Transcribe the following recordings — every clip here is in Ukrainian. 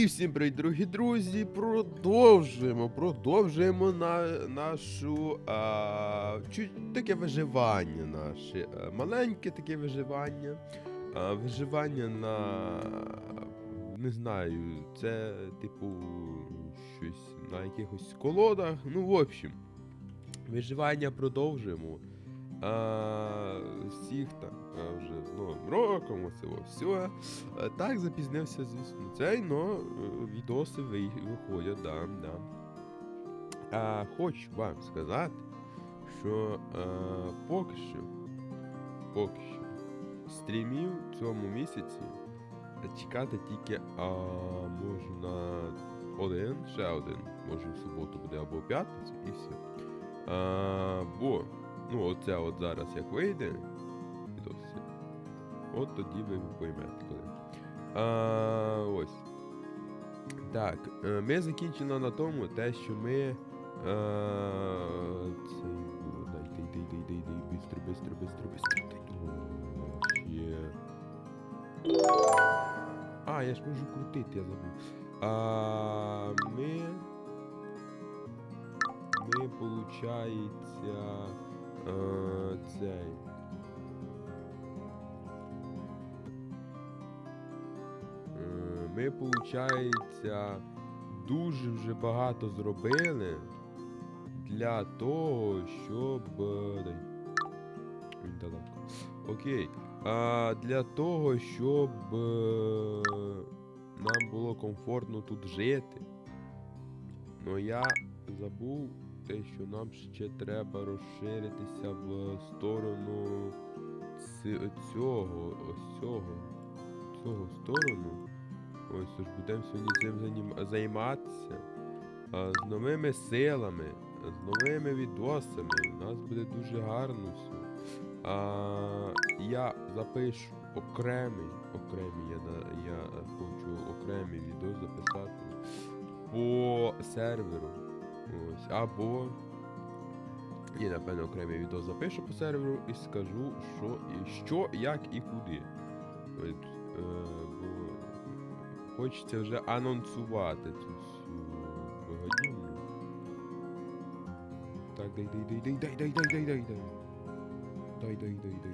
І всім привіт, дорогі друзі! Продовжуємо, продовжуємо на, нашу а, чуть таке виживання наше. маленьке таке виживання. А, виживання на. Не знаю, це типу щось на якихось колодах. Ну, в общем, виживання продовжуємо. А, всіх там а, вже Новим роком, оце о, все. Е, Так, запізнився, звісно, цей, но е, відоси ви- виходять, да, да. А, хочу вам сказати, що е, поки що, поки що, стрімів в цьому місяці чекати тільки а, можна один, ще один, може в суботу буде або в п'ятницю, і все. А, бо, ну, оце от зараз як вийде, От тоді ви поймете коли. А, ось. Так, е, ми закінчили на тому те, що ми. Е, цей було. Дай, дай, дай, дай, дай, дай, бистро, бистро, бистро, бистро. А, я ж можу крутити, я забув. А, ми. Ми, получається. Е, цей. Е, Ми, виходить, дуже вже багато зробили для того, щоб. е, Дай. Окей. А, для того, щоб е, нам було комфортно тут жити. Но я забув те, що нам ще треба розширитися в сторону цього, ось цього цього сторону. Ось тож будемо сьогодні цим займатися. А, з новими силами, з новими відосами. У нас буде дуже гарно все. А, я запишу окремий, окремий, я, я хочу окремий відео записати по серверу. Ось, або. І, напевно, окремий відео запишу по серверу і скажу, що, і що як і куди. От, е, бо хочеться вже анонсувати цю вигодівлю. Так, дай, дай, дай, дай, дай, дай, дай, дай, дай, дай. Дай, дай, дай, дай, дай.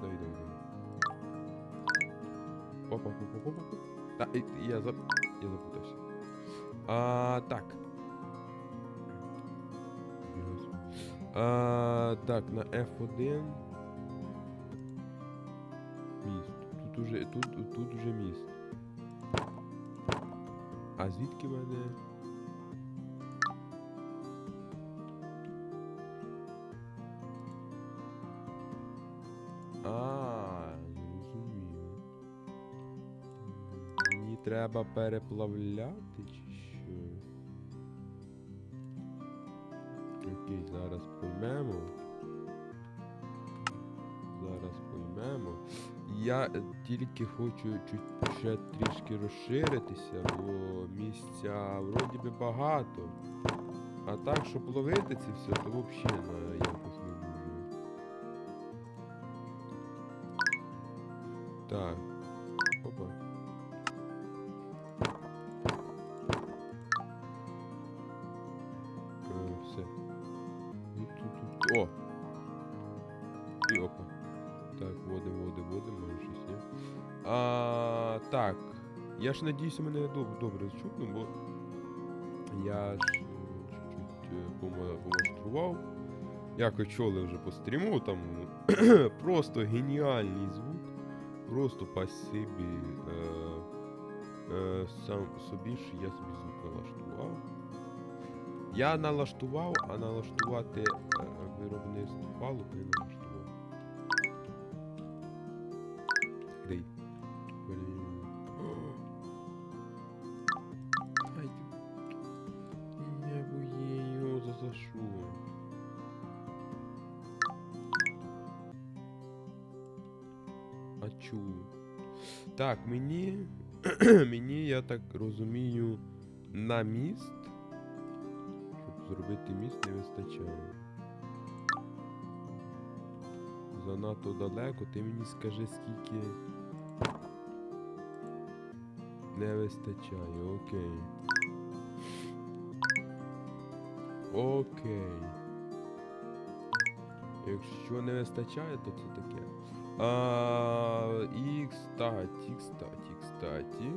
Дай, дай, дай. Опа, опа, опа, опа. Та, я заб... Я запутався. А, так. А, так, на F1. Міст. Тут уже, тут, тут уже міст. А звідки мене? А, зрозуміло. Мені треба переплавляти чи зараз поймемо. Зараз поймемо. Я е, тільки хочу чуть ще трішки розширитися, бо місця вроді би багато. А так, щоб ловити це все, то взагалі на якось не можу. Так. Опа. Е, все. О! І опа. Так, водимо, водимо, водимо, може щось є. А, так. Я ж надіюся, мене доб- добре чутно, бо я ж е, чуть-чуть е, пома- помастрував. Як ви чули вже по стріму, там просто геніальний звук. Просто спасибі е, е, сам собі ж я собі звук налаштував. Я налаштував, а налаштувати е, виробництво палуб не налаштував. Дай. Блін. Ай ти. Не боєю за за що? А чу? Так, мені. мені, я так розумію, на міст. Щоб зробити міст не вистачає. Занадто далеко, ти мені скажи скільки. Не вистачає, окей. Окей. Якщо не вистачає, то це таке. А, і кстати, кстати. Кстати.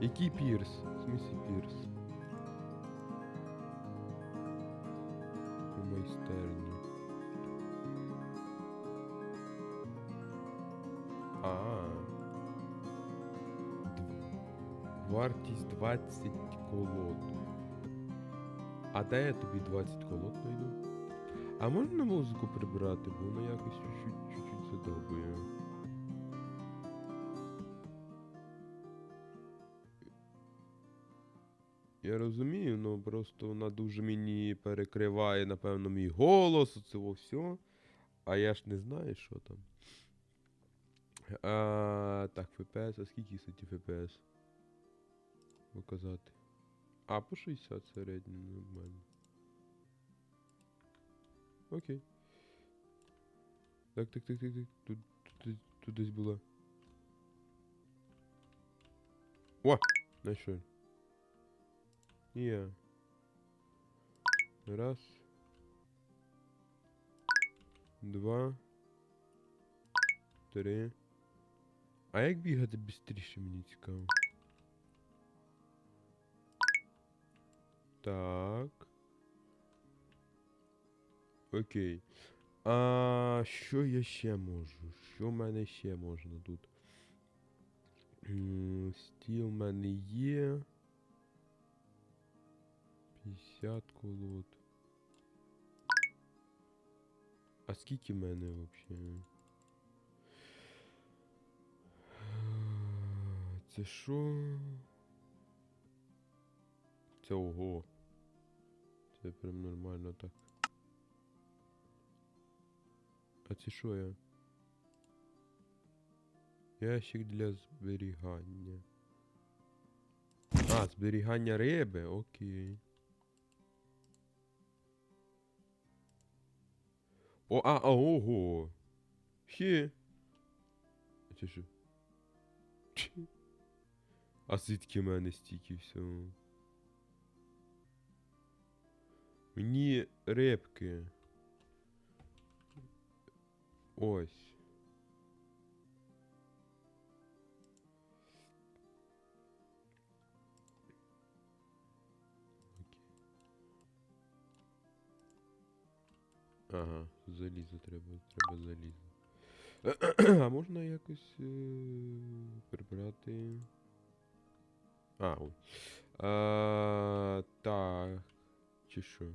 Який пірс? В смысле пірс? У майстерні. А. Вартість 20 колод. А де я тобі 20 колод знайду? А можна музику прибрати, бо вона якось чуть-чуть чуть-чуть Я розумію, ну просто вона дуже мені перекриває, напевно, мій голос, оце все. А я ж не знаю, що там. А, так, FPS, а скільки кстати, FPS? Показати. А, по 60 середньо, нормально. Окей. Так, так, так, так, так. Тут, тут, тут десь була. О! Знайшов. Є. Раз. Два. Три. А як бігати швидше, мені цікаво. Так. Окей. А що я ще можу? Що в мене ще можна тут? Стіл в мене є. 50 колод. А скільки мене взагалі? Це що? Це ого. Це прям нормально так. А це що я? Ящик для зберігання. А, зберігання риби, окей. О, а, а, ого. Хі. А що? А звідки в мене стільки всього? Мені репки. Ось. Ага, залізо треба, треба залізо. А можна якось е, прибрати. А, ой. А, так. Чи що?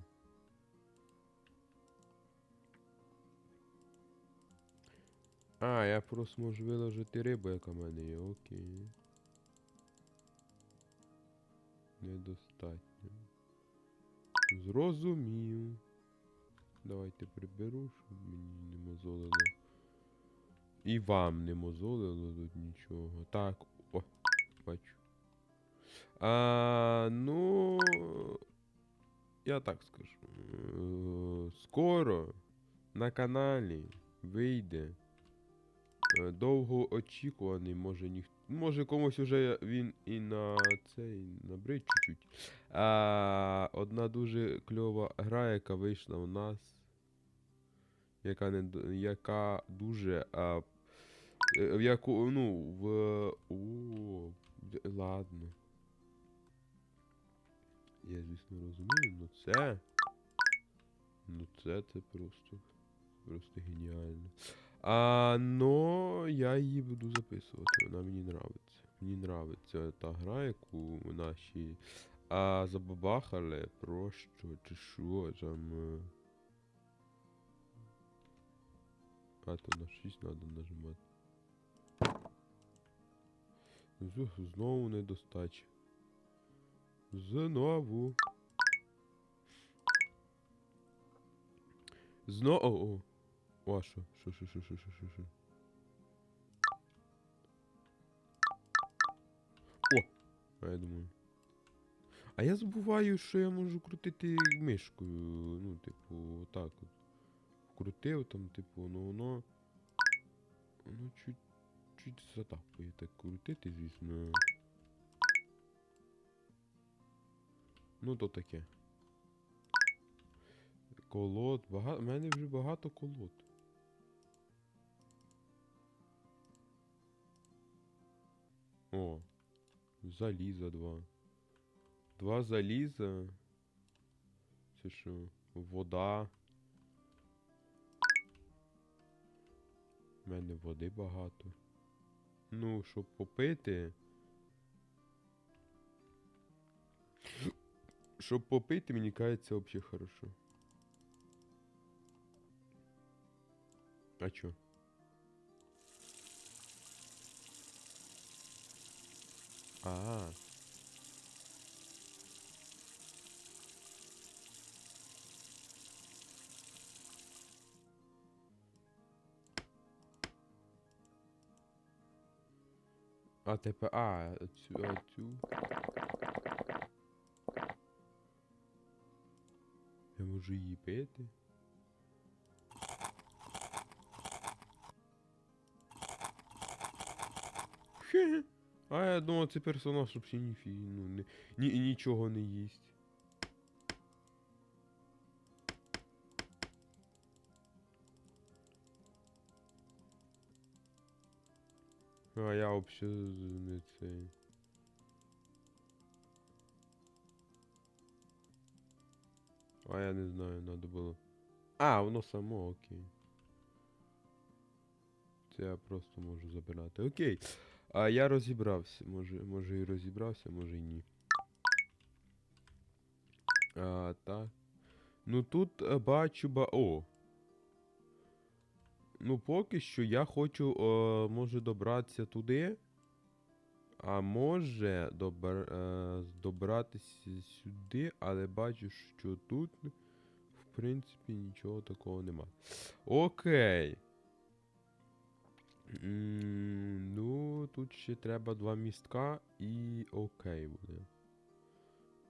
А, я просто можу виложити рибу, яка в мене є, окей. Недостатньо. Зрозумів. Давайте приберу, щоб мені не мозолило. І вам не мозолило тут нічого. Так, о, бачу. А, ну. Я так скажу. Е, Скоро на каналі вийде е, довгоочікуваний, може ніх... Може комусь уже він і на цей набрид чуть-чуть. Одна дуже кльова гра, яка вийшла у нас. Яка не яка дуже. А, в яку, ну, в. О, ладно. Я, звісно, розумію, ну це. Ну це це просто. Просто геніально. А, но я її буду записувати, вона мені нравиться. Мені нравиться та гра, яку наші а, забабахали про що, чи що там. е. А, то на 6 треба нажимати. Знову недостача. Знову. Знову. О, що? Що, що, що, що, що, що, що? О! А я думаю. А я забуваю, що я можу крутити мишкою. Ну, типу, отак от. Крутив там, типу, ну воно. Воно чуть чуть затапує так крутити, звісно. Ну то таке. Колод, багато. У мене вже багато колод. О, заліза два. Два заліза. Це що? Вода. У мене води багато. Ну, щоб попити. Щоб попити, мені кажеться, взагалі хорошо. А чо? А. А тепер. А, цю, а цю. Я можу її пити. Хе. А я думав, це персонаж взагалі ніфі, ну, не, ні, нічого не їсть. А я взагалі не цей. А я не знаю, надо було. А, воно само, окей. Це я просто можу забирати. Окей. А я розібрався. Може, може і розібрався, може і ні. А, так. Ну тут е, бачу ба. О. Ну, поки що я хочу, е, може, добратися туди. А може добр... е, добратися сюди, але бачу, що тут, в принципі, нічого такого нема. Окей. М, Ну, тут ще треба два містка і окей буде.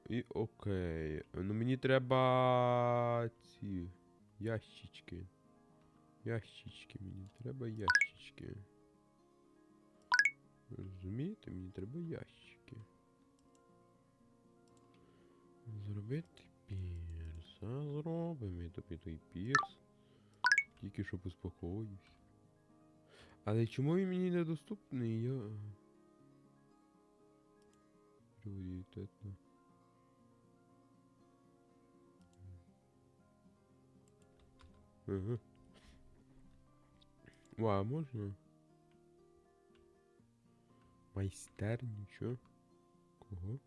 І окей. Ну мені треба ці ящички. Ящички мені треба ящички. Розумієте, мені треба ящики. Зробити пірс. А зробимо тобі той пірс. Тільки щоб успокоївся. Але чому він мені недоступний? Я. Пріоритетно. Ага. О, а можна? Майстерню, чо? Кого?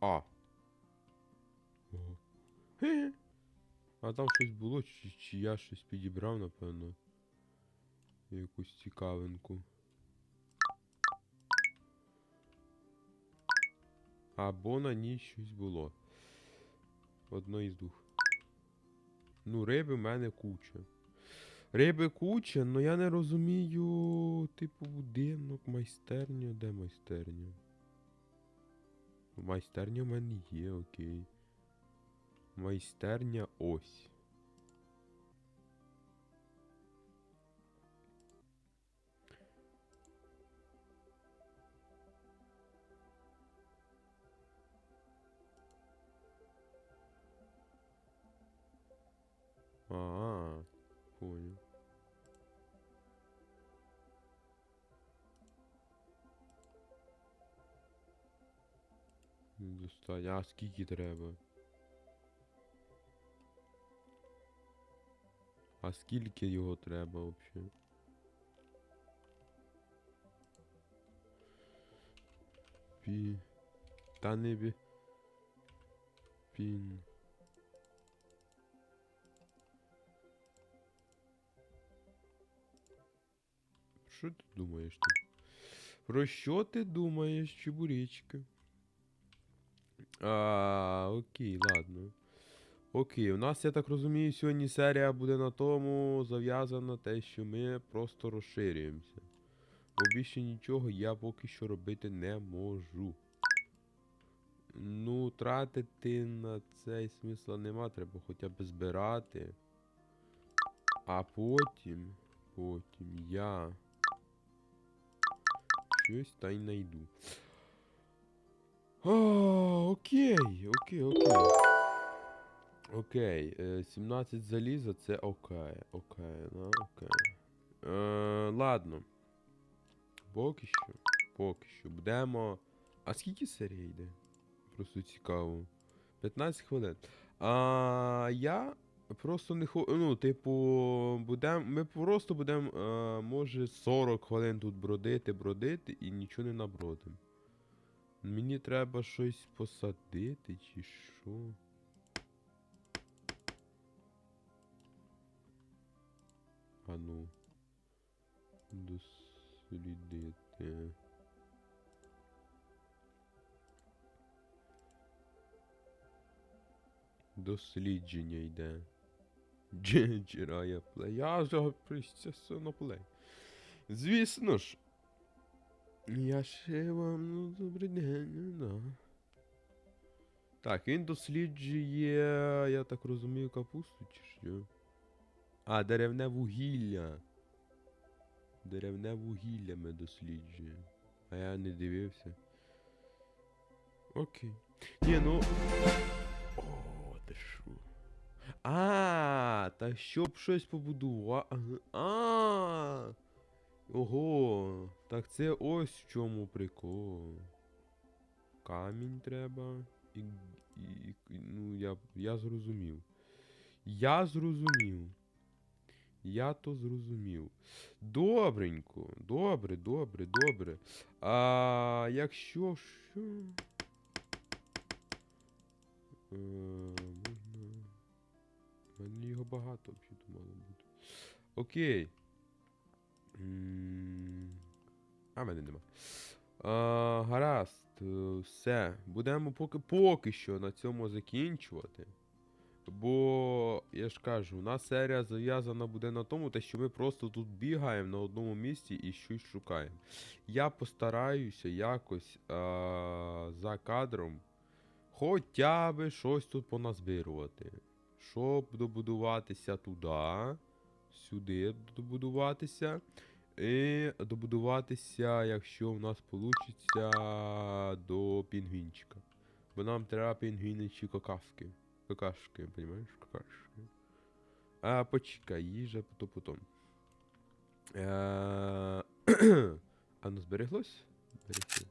А. Ого. А там щось було, чи, чи я щось підібрав, напевно. Якусь цікавинку. Або на ній щось було. Одно із двох. Ну, риби в мене куча. Риби куча, но я не розумію, типу, будинок, майстерня, де майстерня? Майстерня в мене є, окей. Майстерня ось. А, понял. Достань. А скільки треба? А скільки його треба взагалі? Пі. Та не бі. Пін. Що ти думаєш там? Про що ти думаєш, чебуречка? А, окей, ладно. Окей, у нас, я так розумію, сьогодні серія буде на тому зав'язана те, що ми просто розширюємося. Бо більше нічого я поки що робити не можу. Ну, тратити на цей смисла нема, треба хоча б збирати. А потім, потім я щось та й найду. А, окей, окей, окей. Окей, е, 17 заліза це окей, окей, да, окей. Е, ладно. Поки що, поки що. Будемо. А скільки серій йде? Просто цікаво. 15 хвилин. А я просто не хо. Ну, типу, будем. Ми просто будемо, е, може, 40 хвилин тут бродити, бродити і нічого не набродим. Мені треба щось посадити чи що. Ну. Дослідити. Дослідження йде. Джерая плей. Я на плей. Звісно ж. Я ще вам, ну, добрий день, ну, да. Так, він досліджує, я так розумію, капусту чи що? А, деревне вугілля. Деревне вугілля ми досліджуємо. А я не дивився. Окей. Ні, ну. О, ти що? А, та щоб щось побудувати. А. Ого. Так це ось в чому прикол. Камінь треба. І, і, і ну, я, я зрозумів. Я зрозумів. Я то зрозумів. Добренько. Добре, добре, добре. А якщо що. Е, можна. У мене його багато взагалі мало бути. Окей. А, мене нема. А, гаразд. е, Все. Будемо поки, поки що на цьому закінчувати. Бо, я ж кажу, у нас серія зав'язана буде на тому, те, що ми просто тут бігаємо на одному місці і щось шукаємо. Я постараюся якось а, за кадром хоча би щось тут поназбирувати. Щоб добудуватися туди, сюди добудуватися. І добудуватися, якщо в нас вийде, до пінгвінчика. Бо нам треба пінгвіничі какавки. Какашки, понимаешь? Какашки. А, почекай, їжа, то потом. Е, А ну збереглось? Збереглось.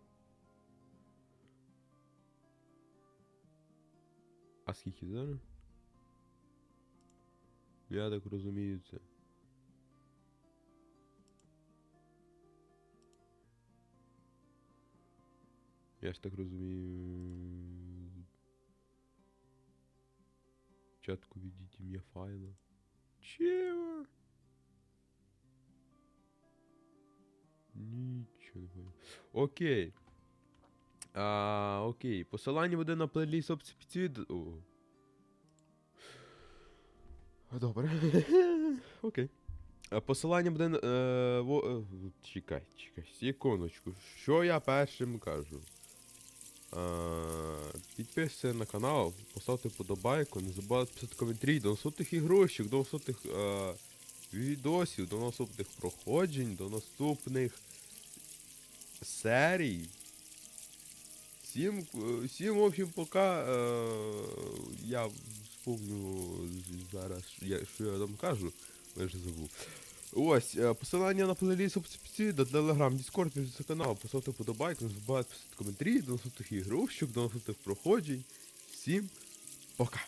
А скільки зараз? Я так розумію це. Я ж так розумію. Чатку введіть ім'я файла. Чего? Нічого не. Окей. А, окей. Посилання буде на плейліст опції. О. Добре. Окей. Посилання буде на. Е, во, е, чекай, чекай, секундочку. Що я першим кажу? Е, підписуйся на канал, поставте подобайку, не забувайте писати коментарі, до наступних ігрушок, до наступних е, відосів, до наступних проходжень, до наступних серій. Всім, е, всім в общем, пока е, я вспомню зараз, я, що я там кажу, я вже забув. Ось, е, посилання на плейліст опції, до телеграм, Діскорд, підписуйтесь на канал, поставте подобайку, писати коментарі, до наступних ігрушок, до наступних проходжень. Всім пока!